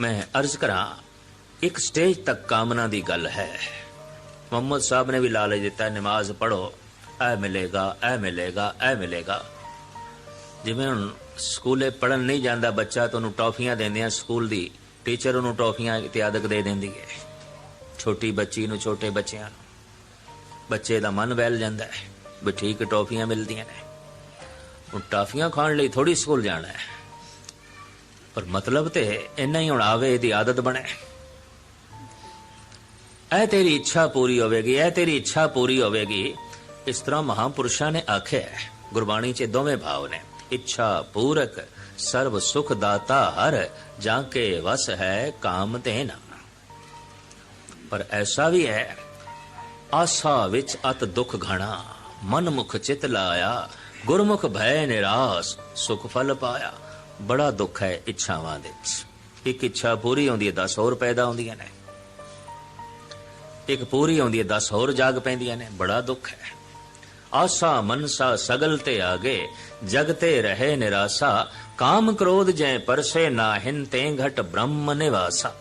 ਮੈਂ ਅਰਜ਼ ਕਰਾਂ, ਇੱਕ ਸਟੇਜ ਤੱਕ ਕਾਮਨਾ ਦੀ ਗੱਲ ਹੈ। ਮੁਹੰਮਦ ਸਾਹਿਬ ਨੇ ਵੀ ਲਾਲਚ ਦਿੱਤਾ, ਨਮਾਜ਼ ਪੜੋ ਐ ਮਿਲੇਗਾ ਐ ਮਿਲੇਗਾ ਐ ਮਿਲੇਗਾ। ਜਿਵੇਂ ਹੁਣ ਸਕੂਲੇ ਪੜਨ ਨਹੀਂ ਜਾਂਦਾ ਬੱਚਾ ਤੁਹਾਨੂੰ ਉਹਨੂੰ ਟੌਫੀਆਂ ਦਿੰਦੇ ਆ, ਸਕੂਲ ਦੀ ਟੀਚਰ ਉਹਨੂੰ ਟੌਫੀਆਂ ਇਤਿਆਦਕ ਦੇ ਦਿੰਦੀ ਹੈ। ਛੋਟੀ ਬੱਚੀ ਨੂੰ, ਛੋਟੇ ਬੱਚਿਆਂ ਨੂੰ। ਬੱਚੇ ਦਾ ਮਨ ਵਹਿਲ ਜਾਂਦਾ ਹੈ ਵੀ ਠੀਕ ਟੌਫੀਆਂ ਮਿਲਦੀਆਂ ਨੇ। ਹੁਣ ਟਾਫੀਆਂ ਖਾਣ ਲਈ ਥੋੜੀ ਸਕੂਲ ਜਾਣਾ ਹੈ। ਪਰ ਮਤਲਬ ਤੇ ਇੰਨਾ ਹੀ ਹੁਣ ਆਵੇ, ਇਹਦੀ ਆਦਤ ਬਣੇ। ਐ ਤੇਰੀ ਇੱਛਾ ਪੂਰੀ ਹੋਵੇਗੀ ਐ ਤੇਰੀ ਇੱਛਾ ਪੂਰੀ ਹੋਵੇਗੀ। ਇਸ ਤਰ੍ਹਾਂ ਮਹਾਪੁਰਸ਼ਾਂ ਨੇ ਆਖਿਆ ਗੁਰਬਾਣੀ 'ਚ ਦੋਵੇਂ ਭਾਵ ਨੇ। ਇੱਛਾ ਪੂਰਕ ਸਰਬ ਸੁਖ ਦਾਤਾ ਹਰ, ਜਾਂ ਕੇ ਵਸ ਹੈ ਕਾਮ ਤੇ ਨਾ। ਪਰ ਐਸਾ ਵੀ ਹੈ, ਆਸਾ ਵਿੱਚ ਅਤ ਦੁਖ ਘਣਾ ਮਨ ਮੁਖ ਚਿਤ ਲਾਇਆ, ਗੁਰਮੁਖ ਭੈ ਨਿਰਾਸ, ਸੁਖ ਫਲ ਪਾਇਆ। ਬੜਾ ਦੁੱਖ ਹੈ ਇੱਛਾਵਾਂ ਦੇ ਵਿੱਚ। ਇੱਕ ਇੱਛਾ ਪੂਰੀ ਹੁੰਦੀ ਹੈ 10 ਹੋਰ ਪੈਦਾ ਹੁੰਦੀਆਂ ਨੇ। ਇੱਕ ਪੂਰੀ ਹੁੰਦੀ ਹੈ 10 ਹੋਰ ਜਾਗ ਪੈਂਦੀਆਂ ਨੇ। ਬੜਾ ਦੁੱਖ ਹੈ। ਆਸਾ ਮਨਸਾ ਸਗਲ ਤੇ ਆਗੇ, ਜਗ ਤੇ ਰਹੇ ਨਿਰਾਸਾ। ਕਾਮ ਕ੍ਰੋਧ ਜੈ ਪਰਸੇ ਨਾਹਿਨ ਤੇ ਘਟ ਬ੍ਰਹਮ ਨਿਵਾਸਾ।